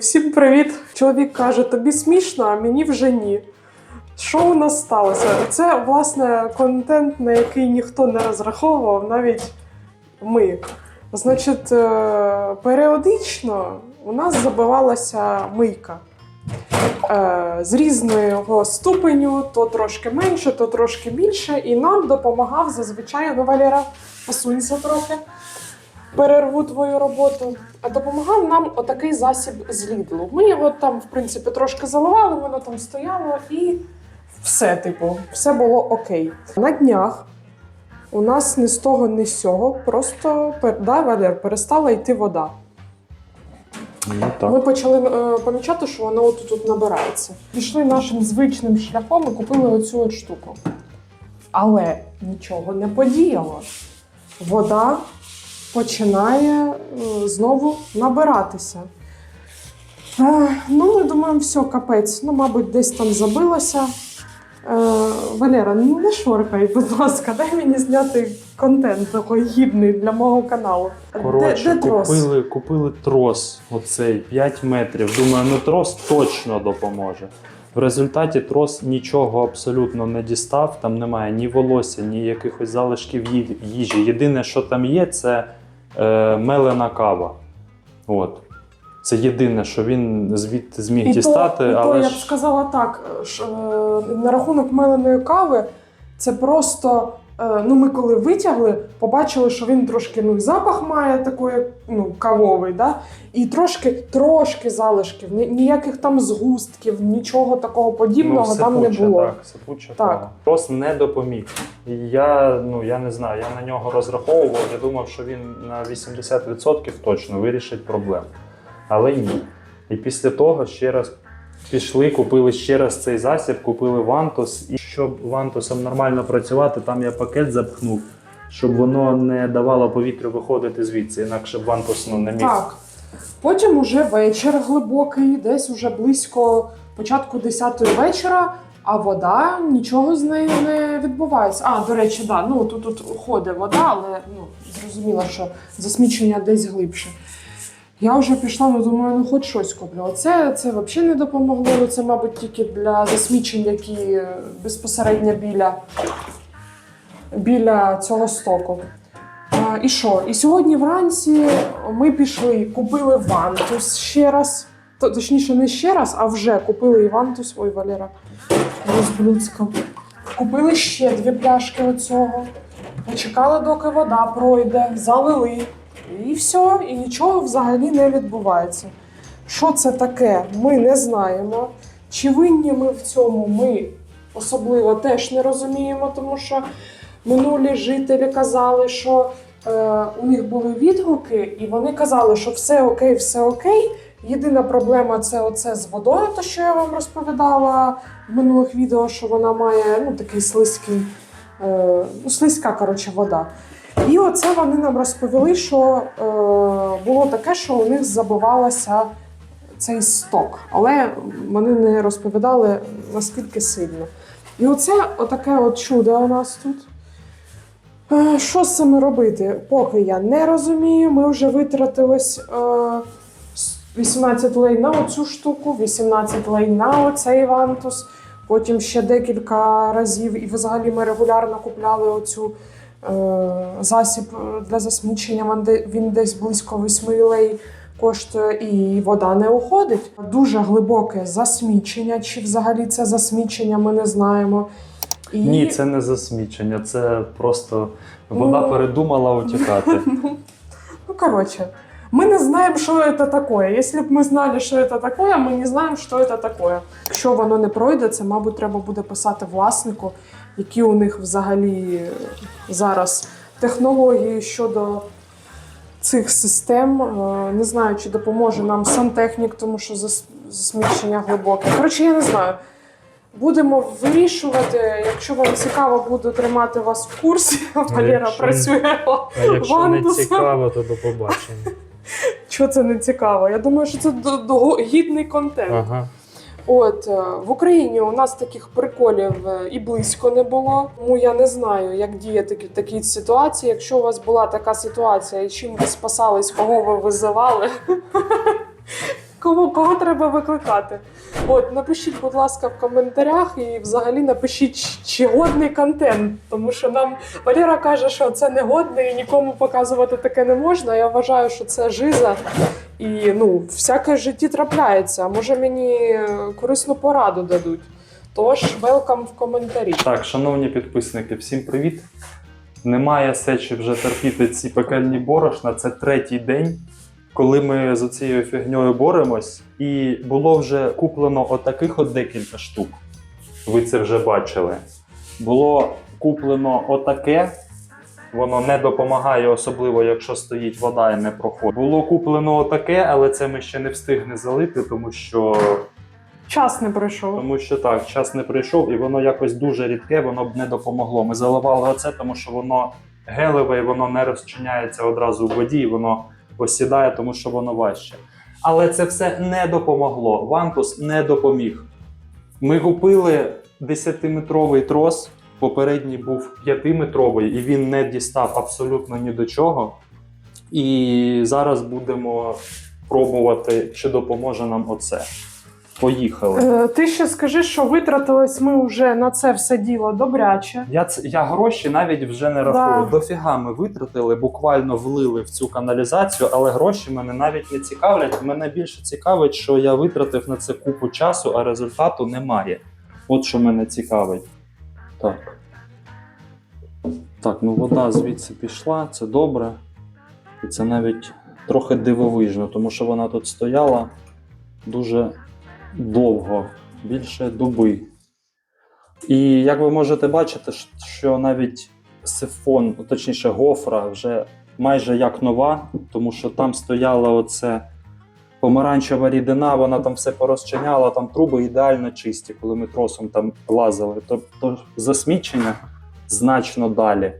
Всім привіт! Чоловік каже, тобі смішно, а мені вже ні. Що у нас сталося? Це, власне, контент, на який ніхто не розраховував, навіть ми. Значить, е, періодично у нас забивалася мийка. Е, З різного ступеню, то трошки менше, то трошки більше, і нам допомагав зазвичай ну, Валера, посунься трохи перерву твою роботу. А допомагав нам отакий засіб з Лідлу. Ми його там, в принципі, трошки заливали, воно там стояло і все, типу, все було окей. На днях у нас ні з того, ні з цього, просто да, Валер, перестала йти вода. Ну Ми почали е, помічати, що воно отут тут набирається. Пішли нашим звичним шляхом і купили оцю от штуку. Але нічого не подіяло. Вода починає е, знову набиратися. Е, ну, ми думаємо, все, капець. Ну, мабуть, десь там забилося. Е, Валера, ну не шоркай, будь ласка, дай мені зняти контент такий гідний для мого каналу. Коротше, де, де трос? купили, купили трос, оцей 5 метрів. Думаю, ну трос точно допоможе. В результаті трос нічого абсолютно не дістав, там немає ні волосся, ні якихось залишків їжі. Єдине, що там є, це е, мелена кава. От. Це єдине, що він звідти зміг дістати, то, і але то, я б ж сказала так, що, е, на рахунок меленої кави, це просто. Е, Ну, ми коли витягли, побачили, що він трошки ну, запах має такий, ну, кавовий, да? і трошки, трошки залишків, ніяких там згустків, нічого такого подібного там не було. Ну, Так, сипуча Так. кава. Трос не допоміг. Я, ну, я не знаю, я на нього розраховував, я думав, що він на 80% точно вирішить проблему. Але ні. І після того ще раз пішли, купили ще раз цей засіб, купили вантус. Щоб вантусом нормально працювати, там я пакет запхнув, щоб воно не давало повітрю виходити звідси, інакше б вантус ну, не міг. Так. Потім уже вечір глибокий, десь уже близько початку 10-ї вечора, а вода нічого з нею не відбувається. А, до речі, да, ну тут, тут ходить вода, але ну, зрозуміло, що засмічення десь глибше. Я вже пішла, ну думаю, ну хоч щось куплю. Оце це взагалі не допомогло. Ну, Це, мабуть, тільки для засмічень, які е, безпосередньо біля, біля цього стоку. А, і що? І сьогодні вранці ми пішли, купили вантус ще раз. То- Точніше, не ще раз, а вже купили і вантус. Ой, Валера, розблюдська. Купили ще дві пляшки оцього. Почекали, доки вода пройде, залили. І все, і нічого взагалі не відбувається. Що це таке, ми не знаємо. Чи винні ми в цьому, ми особливо теж не розуміємо, тому що минулі жителі казали, що е, у них були відгуки, і вони казали, що все окей, все окей. Єдина проблема це оце з водою, то що я вам розповідала в минулих відео, що вона має ну, такий слизький, е, ну, слизька коротше, вода. І оце вони нам розповіли, що е, було таке, що у них забивалося цей сток, але вони не розповідали наскільки сильно. І оце отаке от чудо у нас тут. Е, Що з цим робити? Поки я не розумію. Ми вже витратились е, 18 лей на оцю штуку, 18 лей на оцей вантус. Потім ще декілька разів, і взагалі ми регулярно купляли оцю засіб е, для засмічення. Він десь близько 8 лей коштує, і вода не уходить. Дуже глибоке засмічення. Чи взагалі це засмічення, ми не знаємо. І... Ні, це не засмічення, це просто вода Ну. передумала утікати. Ну, короче, мы не знаем, що це таке. Якщо б ми знали, що це таке, ми не знаємо, що це таке. Якщо воно не пройде, це, мабуть, треба буде писати власнику, які у них взагалі зараз технології щодо цих систем. Е, Не знаю, чи допоможе нам сантехнік, тому що зас- засмічення глибоке. Коротше, я не знаю. Будемо вирішувати. Якщо вам цікаво, буду тримати вас в курсі. Валера якщо- працює. А якщо не цікаво, то до побачення. Що це не цікаво? Я думаю, що це гідний контент. Ага. От е, в Україні у нас таких приколів е, і близько не було. Тому я не знаю, як діяти в такій ситуації. Якщо у вас була така ситуація, чим ви спасались, кого ви визивали, Кого, кого треба викликати? От, напишіть, будь ласка, в коментарях і взагалі напишіть, чи годний контент. Тому що нам Валера каже, що це не годне і нікому показувати таке не можна. Я вважаю, що це жиза. І ну, всяке в житті трапляється. А Може мені корисну пораду дадуть. Тож, велкам в коментарі. Так, шановні підписники, всім привіт. Немає сечі вже терпіти ці пекельні борошна. Це третій день, коли ми з цією фігньою боремось, і було вже куплено отаких от декілька штук. Ви це вже бачили. Було куплено отаке. Воно не допомагає, особливо якщо стоїть вода і не проходить. Було куплено отаке, але це ми ще не встигли залити, тому що Час не пройшов. тому що так, час не прийшов, і воно якось дуже рідке, воно б не допомогло. Ми заливали оце, тому що воно гелеве і воно не розчиняється одразу в воді, і воно осідає, тому що воно важче. Але це все не допомогло. Вантус не допоміг. Ми купили 10-метровий трос, попередній був 5-метровий, і він не дістав абсолютно ні до чого. І зараз будемо пробувати, чи допоможе нам оце. Поїхали. Е, Ти ще скажи, що витратились ми вже на це все діло добряче. Я, я гроші навіть вже не рахую. Да. Дофіга ми витратили, буквально влили в цю каналізацію, але гроші мене навіть не цікавлять. Мене більше цікавить, що я витратив на це купу часу, а результату немає. От що мене цікавить. Так. Так, ну вода звідси пішла, це добре. І це навіть трохи дивовижно, тому що вона тут стояла дуже довго, більше доби. І як ви можете бачити, що навіть сифон, ну, точніше, гофра вже майже як нова, тому що там стояла оце помаранчева рідина, вона там все порозчиняла, там труби ідеально чисті, коли ми тросом там лазили. Тобто засмічення значно далі.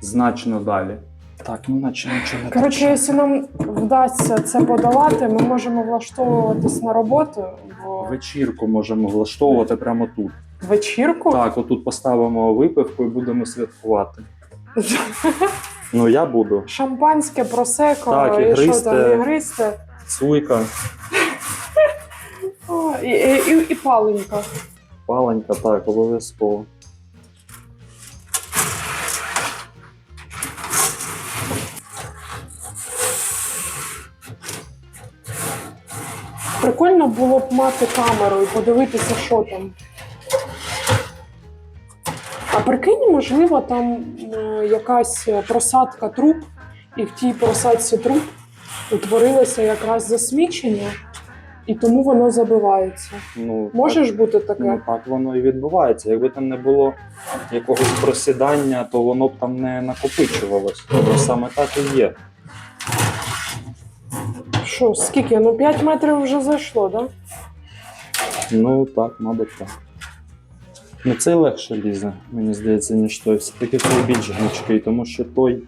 Значно далі. Так, ну наче нічого не Коротше, якщо нам вдасться це подолати, ми можемо влаштовуватись на роботу в Вечірку можемо влаштовувати прямо тут. вечірку. Так, отут поставимо випивку і будемо святкувати. Ну, я буду. Шампанське, просеко, Так, і що ігристе. там, ігристе. Цуйка, О, і, і, і, і паленька. паленька, так, обов'язково. Прикольно було б мати камеру і подивитися, що там. А прикинь, можливо, там е, якась просадка труб, і в тій просадці труб утворилося якраз засмічення, і тому воно забивається. Ну, Може ж бути таке? ну, так воно і відбувається. Якби там не було якогось просідання, то воно б там не накопичувалось. Тобто саме так і є. Що, скільки? Ну 5 метрів вже зайшло, так? Да? Ну так, мабуть, так. Ну це легше лізе, мені здається, ніж той. Все-таки той більш гнучкий, тому що той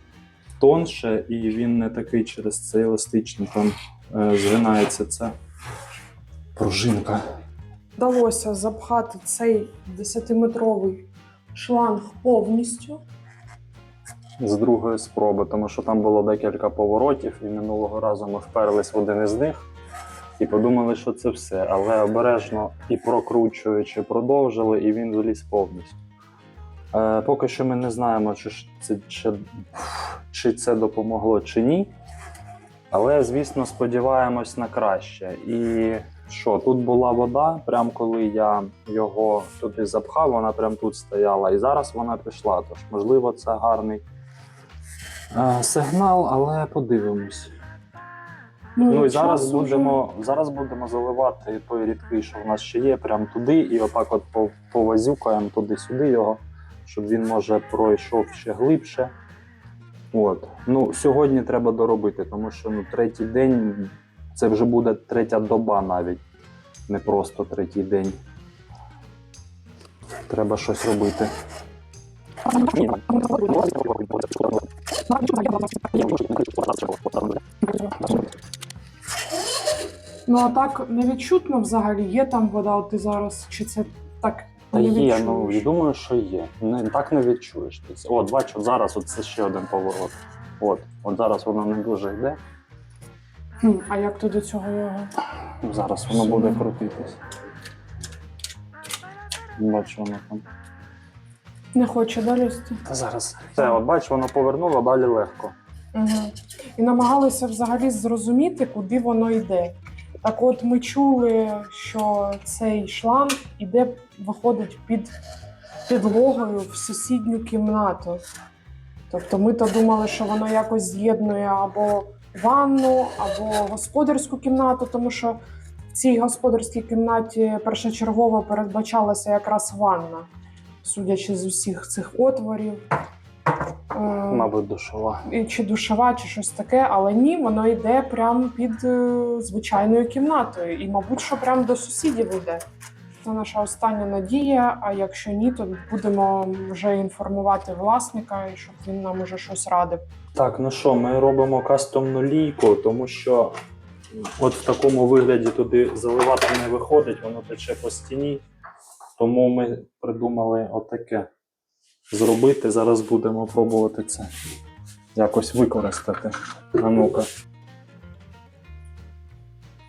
тонше і він не такий через це еластичний, там е, згинається ця пружинка. Вдалося запхати цей 10-метровий шланг повністю. З другої спроби, тому що там було декілька поворотів, і минулого разу ми вперлись в один із них і подумали, що це все. Але обережно і прокручуючи, продовжили, і він вліз повністю. Е, поки що ми не знаємо, чи, це, чи, чи це допомогло чи ні. Але, звісно, сподіваємось на краще. І що, тут була вода, прям коли я його туди запхав, вона прям тут стояла, і зараз вона пішла. Тож, можливо, це гарний е, сигнал, але подивимось. Ну і зараз вже- будемо, зараз будемо заливати той рідкий, що в нас ще є, прямо туди, і отак от повазюкаємо туди-сюди його, щоб він може пройшов ще глибше. От. Ну, сьогодні треба доробити, тому що ну, третій день це вже буде третя доба навіть, не просто третій день. Треба щось робити. Ну а так невідчутно взагалі є там вода, от ти зараз, чи це так Та не є, відчуєш? ну я думаю, що є. Не, так не відчуєш. От, бачу, зараз от це ще один поворот. От, от зараз воно не дуже йде. Хм, а як ти до цього його? Зараз воно буде крутитись. Бачу, воно там. Не хоче далі лізти? Та зараз. Все, от бач, воно повернуло, далі легко. Угу. І намагалися взагалі зрозуміти, куди воно йде. Так от ми чули, що цей шланг іде, виходить під підлогою в сусідню кімнату. Тобто ми то думали, що воно якось з'єднує або ванну, або господарську кімнату, тому що в цій господарській кімнаті першочергово передбачалася якраз ванна, судячи з усіх цих отворів. Е, Мабуть, душова. чи душова, чи щось таке, але ні, воно йде прямо під е, звичайною кімнатою. І, мабуть, що прямо до сусідів йде. Це наша остання надія. А якщо ні, то будемо вже інформувати власника, щоб він нам уже щось радив. Так, ну що, ми робимо кастомну лійку, тому що от в такому вигляді туди заливати не виходить, воно тече по стіні. Тому ми придумали отаке зробити. Зараз будемо пробувати це якось використати. А ну-ка.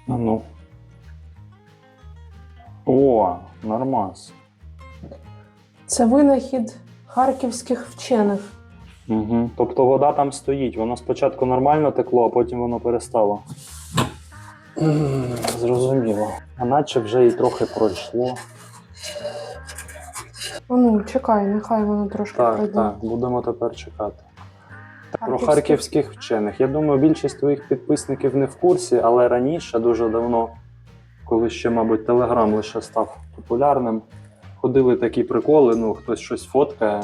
А ну. О, нормас. Це винахід харківських вчених. Угу. Тобто вода там стоїть. Воно спочатку нормально текло, а потім воно перестало. Зрозуміло. А наче вже і трохи пройшло. А Ну, чекай, нехай воно трошки Так, пройде. так, будемо тепер чекати. Так, про Харківських- харківських вчених. Я думаю, більшість твоїх підписників не в курсі, але раніше, дуже давно, коли ще, мабуть, Телеграм лише став популярним, ходили такі приколи. Ну, хтось щось фоткає, е,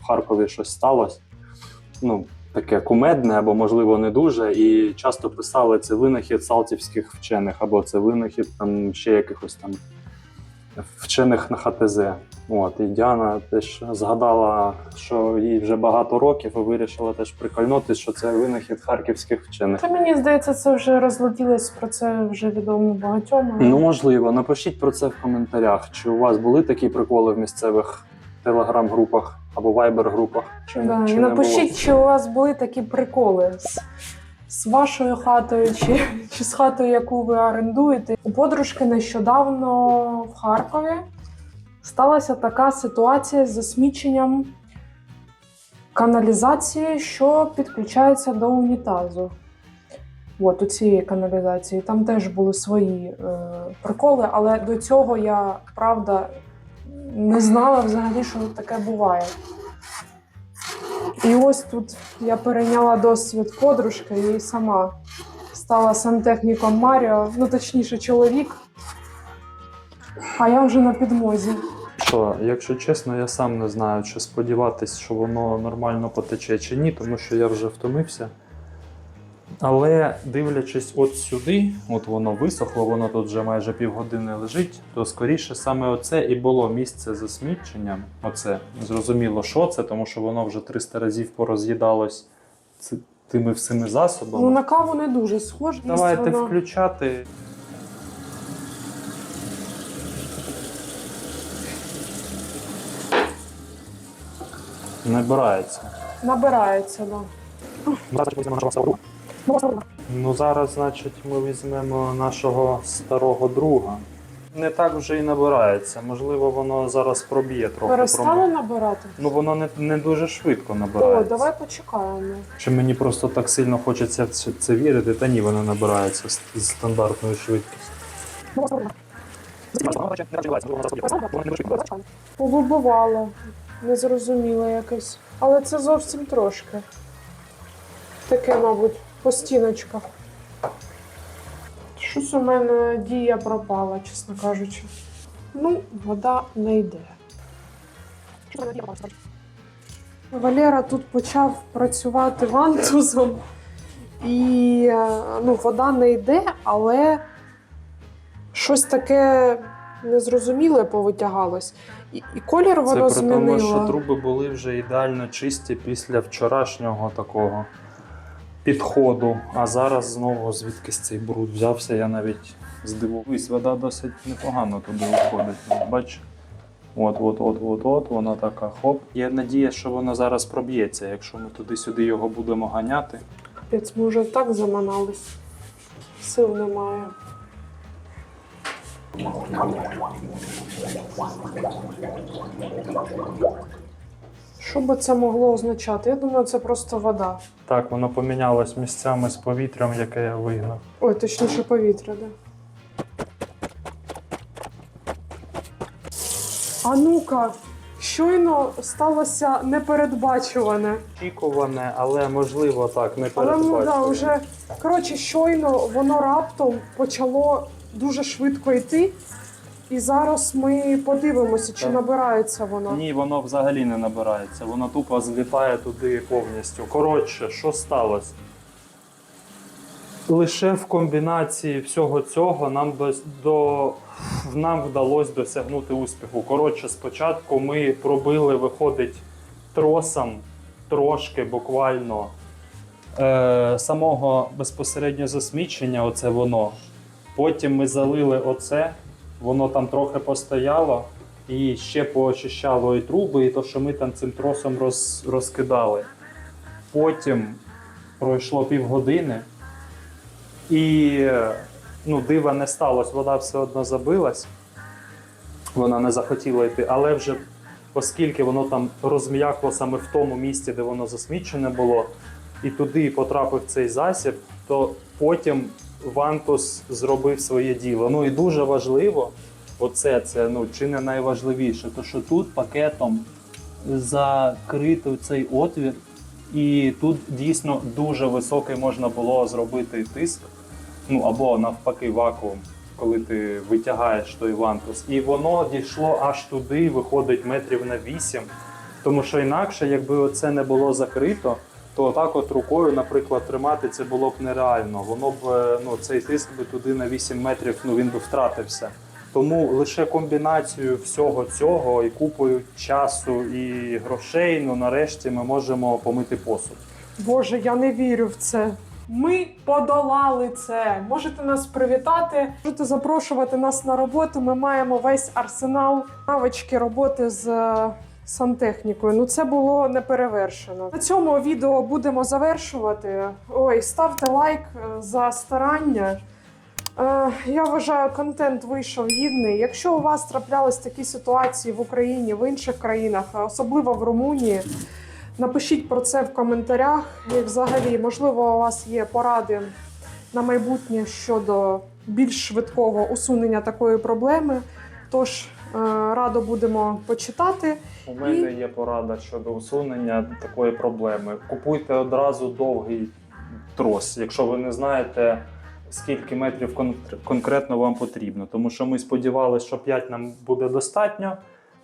в Харкові щось сталося. Ну, таке кумедне або, можливо, не дуже. І часто писали це винахід салтівських вчених, або це винахід там ще якихось там вчених на ХТЗ. От, і Діана теж згадала, що їй вже багато років, і вирішила теж прикольнути, що це винахід харківських вчених. Та мені здається, це вже розлетілось про це вже відомо багатьом. Ну, можливо, напишіть про це в коментарях. Чи у вас були такі приколи в місцевих телеграм-групах або вайбер-групах? Чи, Да, чи і не напишіть, було? чи у вас були такі приколи з, з вашою хатою, чи, чи з хатою, яку ви орендуєте. У подружки нещодавно в Харкові сталася така ситуація з засміченням каналізації, що підключається до унітазу. От у цієї каналізації. Там теж були свої е, приколи, але до цього я правда не знала взагалі, що таке буває. І ось тут я перейняла досвід подружки і сама стала сантехніком Маріо, ну точніше, чоловік. А я вже на підмозі. Що, якщо чесно, я сам не знаю, чи сподіватись, що воно нормально потече чи ні, тому що я вже втомився. Але дивлячись от сюди, от воно висохло, воно тут вже майже півгодини лежить, то скоріше саме оце і було місце засмічення. Оце зрозуміло, що це, тому що воно вже 300 разів пороз'їдалось тими всіми засобами. Ну на каву не дуже схоже. Давайте воно. включати. Набирається. Набирається, да. Ну зараз, значить, ми візьмемо нашого старого друга. Не так вже і набирається. Можливо, воно зараз проб'є трохи. Перестало промах. набирати? Ну воно не, не дуже швидко О, набирається. давай почекаємо. Чи мені просто так сильно хочеться в це, це вірити, та ні, воно набирається з, з стандартною швидкістю. Повибивало. Незрозуміло якесь. Але це зовсім трошки. Таке, мабуть, по стіночках. Щось у мене дія пропала, чесно кажучи. Ну, вода не йде. Валера тут почав працювати вантузом, і е, ну, вода не йде, але щось таке незрозуміле повитягалось. І, і колір Це воно при тому, що труби були вже ідеально чисті після вчорашнього такого підходу. А зараз знову звідкись цей бруд взявся, я навіть здивувався. Вода досить непогано туди виходить. Бач? От, от, от, от, от, вона така хоп. Є надія, що вона зараз проб'ється, якщо ми туди-сюди його будемо ганяти. Капець, ми вже так заманались. Сил немає. Що би це могло означати? Я думаю, це просто вода. Так, воно помінялось місцями з повітрям, яке я вигнав. Ой, точніше повітря, да. А ну-ка, щойно сталося непередбачуване. Очікуване, але можливо так, не Але ну да, вже коротше, щойно воно раптом почало дуже швидко йти. І зараз ми подивимося, чи набирається воно. Ні, воно взагалі не набирається, воно тупо злітає туди повністю. Коротше, що сталося? Лише в комбінації всього цього нам до, до нам вдалося досягнути успіху. Коротше, спочатку ми пробили, виходить, тросом трошки буквально е, самого безпосередньо засмічення, оце воно. Потім ми залили оце, воно там трохи постояло і ще поочищало і труби, і то, що ми там цим тросом роз, розкидали. Потім пройшло півгодини, і ну, дива не сталося, вода все одно забилась, вона не захотіла йти, але вже оскільки воно там розм'якло саме в тому місці, де воно засмічене було, і туди потрапив цей засіб, то потім Вантус зробив своє діло. Ну і дуже важливо, оце це ну чи не найважливіше, то що тут пакетом закритий цей отвір, і тут дійсно дуже високий можна було зробити тиск, ну або навпаки вакуум, коли ти витягаєш той вантус. І воно дійшло аж туди, виходить метрів на 8. Тому що інакше, якби оце не було закрито, то отак от рукою, наприклад, тримати це було б нереально. Воно б е, ну цей тиск би туди на 8 метрів, ну він би втратився. Тому лише комбінацію всього цього і купою часу і грошей, ну нарешті ми можемо помити посуд. Боже, я не вірю в це. Ми подолали це. Можете нас привітати, можете запрошувати нас на роботу. Ми маємо весь арсенал навички роботи з е, сантехнікою. Ну це було неперевершено. На цьому відео будемо завершувати. Ой, ставте лайк е, за старання. Е, Я вважаю, контент вийшов гідний. Якщо у вас траплялись такі ситуації в Україні, в інших країнах, особливо в Румунії, напишіть про це в коментарях. І взагалі, можливо, у вас є поради на майбутнє щодо більш швидкого усунення такої проблеми. Тож радо будемо почитати. У мене є порада щодо усунення такої проблеми. Купуйте одразу довгий трос, якщо ви не знаєте, скільки метрів кон- конкретно вам потрібно. Тому що ми сподівалися, що 5 нам буде достатньо,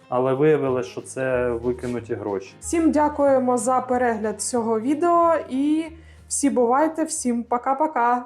але виявилося, що це викинуті гроші. Всім дякуємо за перегляд цього відео і всі бувайте, всім пока-пока!